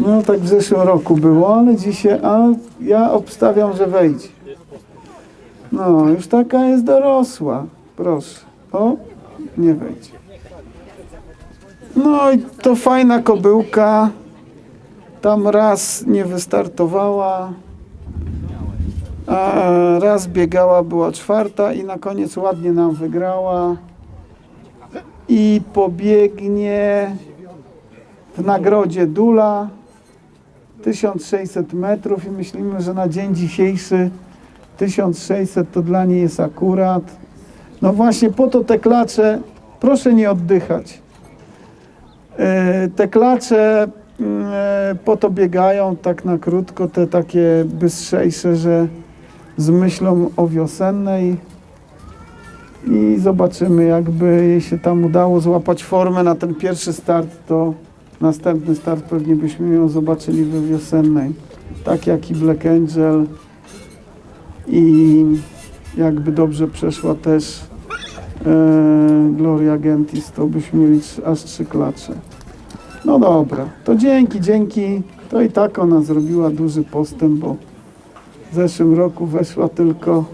No tak w zeszłym roku było, ale dzisiaj, a ja obstawiam, że wejdzie. No, już taka jest dorosła. Proszę. O, nie wejdzie. No i to fajna kobyłka. Tam raz nie wystartowała, a raz biegała, była czwarta i na koniec ładnie nam wygrała. I pobiegnie w nagrodzie Dula 1600 metrów i myślimy, że na dzień dzisiejszy 1600 to dla niej jest akurat. No właśnie po to te klacze, proszę nie oddychać. E, Te klacze mm, e, po to biegają tak na krótko, te takie bystrzejsze, że z myślą o wiosennej i zobaczymy, jakby jej się tam udało złapać formę na ten pierwszy start, to następny start pewnie byśmy ją zobaczyli we wiosennej. Tak jak i Black Angel i jakby dobrze przeszła też e, Gloria Gentis, to byśmy mieli aż trzy klacze. No dobra, to dzięki, dzięki. To i tak ona zrobiła duży postęp, bo w zeszłym roku weszła tylko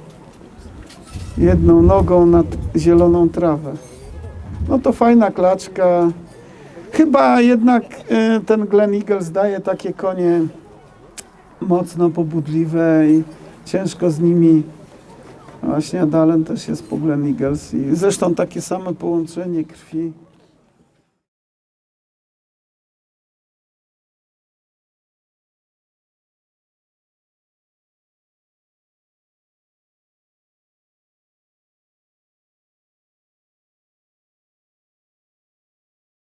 jedną nogą na t- zieloną trawę. No to fajna klaczka. Chyba jednak e, ten Glen Eagles daje takie konie mocno pobudliwe i ciężko z nimi. Właśnie Adalen też jest po Glen Eagles i zresztą takie same połączenie krwi.